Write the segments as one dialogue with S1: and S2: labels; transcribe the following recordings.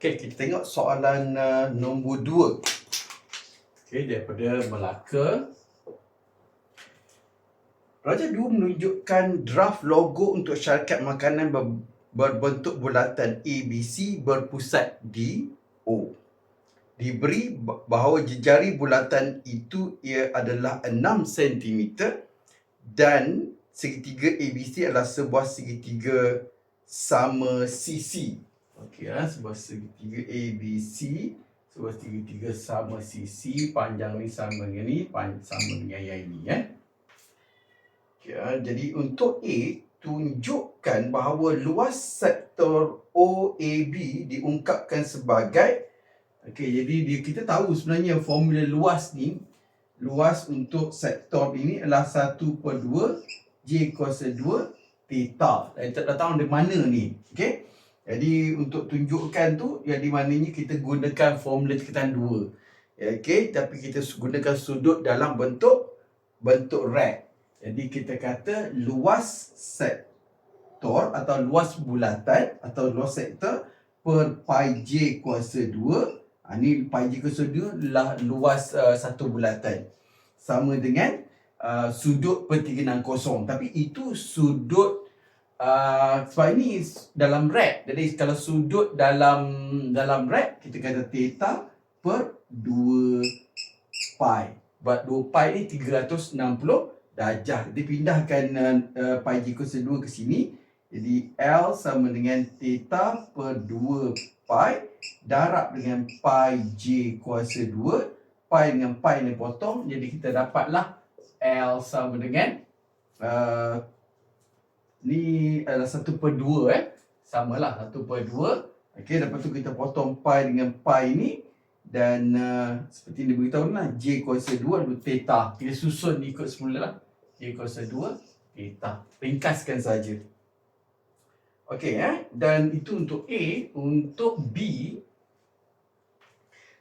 S1: Okey, kita tengok soalan uh, nombor dua. Okey, daripada Melaka. Raja dua menunjukkan draft logo untuk syarikat makanan ber- berbentuk bulatan ABC berpusat di O. Diberi ba- bahawa jejari bulatan itu ia adalah 6 cm dan segitiga ABC adalah sebuah segitiga sama sisi. Okey, ha? sebuah segitiga ABC, sebuah segitiga sama sisi, panjang ni sama dengan ni, panjang sama dengan yang ini. Ya? Okey, ha? Jadi untuk A, tunjukkan bahawa luas sektor OAB diungkapkan sebagai Okey, jadi dia, kita tahu sebenarnya formula luas ni luas untuk sektor ini adalah 1 per 2 J kuasa 2 theta. Kita dah tahu dari mana ni. Okey. Jadi untuk tunjukkan tu yang di mananya kita gunakan formula tekanan 2. Okey, tapi kita gunakan sudut dalam bentuk bentuk rect. Jadi kita kata luas sektor atau luas bulatan atau luas sektor per pi j kuasa 2 Ha, ni pi j kuasa 2 adalah luas uh, satu bulatan. Sama dengan uh, sudut per 360. Tapi itu sudut uh, sebab ini dalam rad. Jadi kalau sudut dalam dalam rad kita kata theta per 2 pi. Buat 2 pi ni 360 darjah. Jadi pindahkan uh, pi j kuasa 2 ke sini. Jadi L sama dengan theta per 2 pi darab dengan pi j kuasa 2 pi dengan pi ni potong jadi kita dapatlah L sama dengan uh, ni adalah 1 per 2 eh? Samalah 1 per 2 okey lepas tu kita potong pi dengan pi ni dan uh, seperti dia beritahu lah j kuasa 2 adalah theta. Kita susun ikut semula lah j kuasa 2 theta. Ringkaskan saja. Okey eh? Dan itu untuk A untuk B.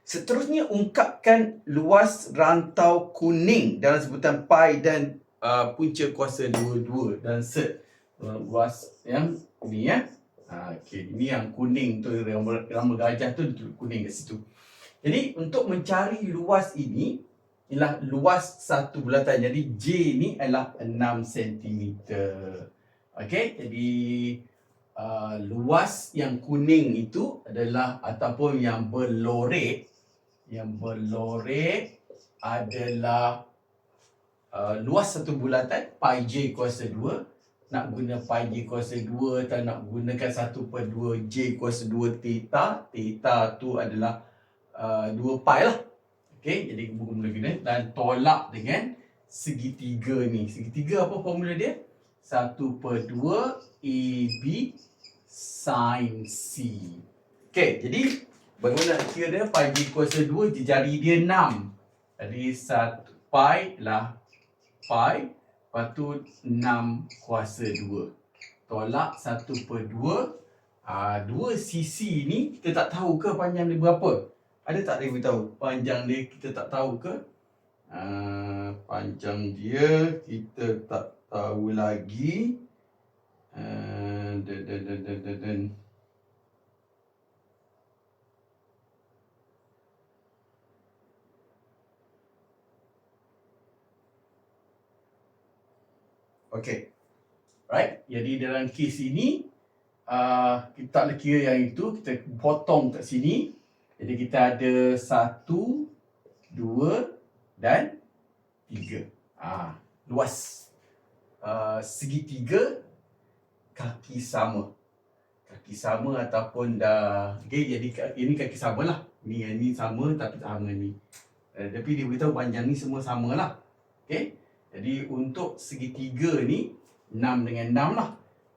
S1: Seterusnya ungkapkan luas rantau kuning dalam sebutan pi dan uh, punca kuasa 22 dan set uh, luas yang ni ya. Ha, okay. Ini yang kuning tu rambut, rambut gajah tu kuning kat situ. Jadi untuk mencari luas ini ialah luas satu bulatan. Jadi J ni adalah 6 cm. Okey, jadi uh, luas yang kuning itu adalah ataupun yang berlorek yang berlorek adalah uh, luas satu bulatan pi j kuasa 2 nak guna pi j kuasa 2 atau nak gunakan 1 per 2 j kuasa 2 theta. Theta tu adalah uh, 2 pi lah. Okey jadi guna guna dan tolak dengan segitiga ni. Segitiga apa formula dia? 1 per 2 AB sin C. Okey jadi Bagaimana nak kira dia? Pi G kuasa 2, jari dia 6. Jadi 1 pi lah pi, lepas tu 6 kuasa 2. Tolak 1 per 2. Ah, dua sisi ni kita tak tahu ke panjang dia berapa? Ada tak dia beritahu? Panjang dia kita tak tahu ke? Ah, panjang dia kita tak tahu lagi. Ah, dan, dan, dan, dan, dan, Okay. Right. Jadi dalam kes ini, uh, kita tak kira yang itu. Kita potong kat sini. Jadi kita ada satu, dua dan tiga. Ah, luas. Uh, segitiga kaki sama. Kaki sama ataupun dah... Okay, jadi ini kaki sama lah. Ni yang ni sama tapi sama ni. Uh, tapi dia beritahu panjang ni semua sama lah. Okay. Jadi untuk segitiga ni 6 dengan 6 lah.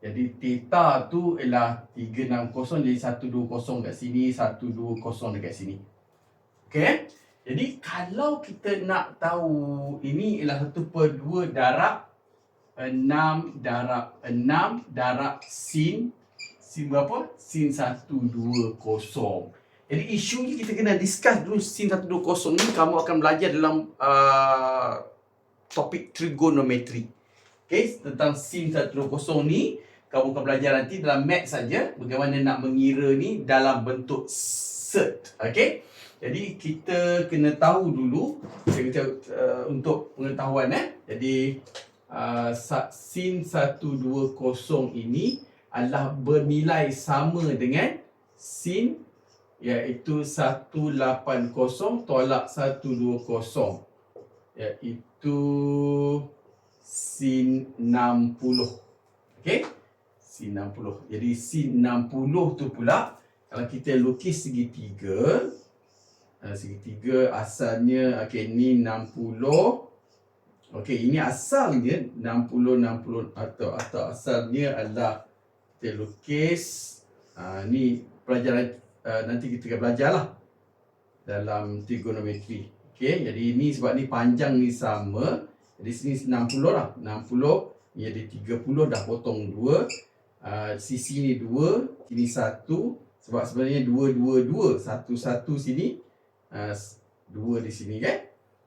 S1: Jadi theta tu ialah 360 jadi 120 kat sini, 120 dekat sini. Okay? Jadi kalau kita nak tahu ini ialah 1 per 2 darab 6 darab 6 darab sin sin berapa? Sin 120. Jadi isu ni kita kena discuss dulu sin 120 ni kamu akan belajar dalam uh, topik trigonometri. Okay, tentang sin 120 ni kamu akan belajar nanti dalam math saja bagaimana nak mengira ni dalam bentuk cert. Okey. Jadi kita kena tahu dulu kita uh, untuk pengetahuan eh. Jadi uh, sin 120 ini adalah bernilai sama dengan sin iaitu 180 tolak 120 iaitu sin 60. Okey? Sin 60. Jadi sin 60 tu pula kalau kita lukis segitiga uh, segitiga asalnya okey ni 60 okey ini asalnya 60 60 atau atau asalnya adalah kita lukis uh, ni pelajaran uh, nanti kita akan belajarlah dalam trigonometri okey jadi ini sebab ni panjang ni sama jadi sini 60 lah 60 ni ada 30 dah potong 2 uh, sisi ni 2 sini 1 sebab sebenarnya 2 2 2 1 1 sini uh, dua di sini kan.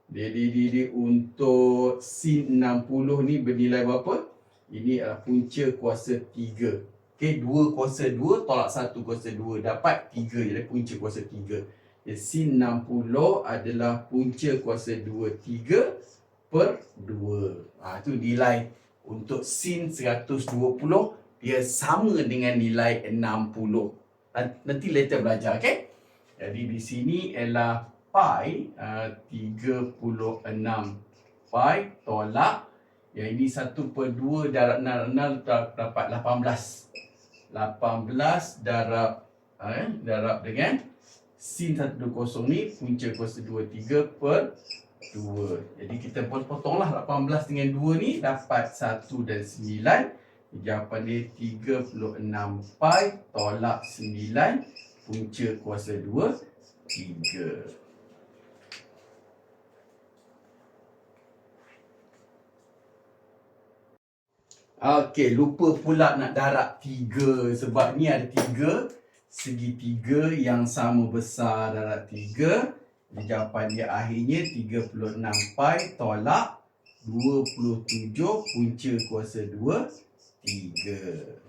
S1: Jadi dia, dia, untuk sin 60 ni bernilai berapa? Ini adalah punca kuasa 3. Okey, 2 kuasa 2 tolak 1 kuasa 2 dapat 3 jadi punca kuasa 3. Jadi sin 60 adalah punca kuasa 2 3 per 2. Ha, itu nilai untuk sin 120 dia sama dengan nilai 60. Nanti later belajar, okey? Jadi di sini ialah pi uh, 36 pi tolak yang ini 1 per 2 darab 6 6 dapat 18 18 darab eh, darab dengan sin 120 ni punca kuasa 2 3 per 2 jadi kita potonglah 18 dengan 2 ni dapat 1 dan 9 jawapan dia 36 pi tolak 9 punca kuasa 2 3 Okey, lupa pula nak darab tiga sebab ni ada tiga segitiga yang sama besar darab tiga. Jawapan dia akhirnya 36 pi tolak 27 punca kuasa 2 3.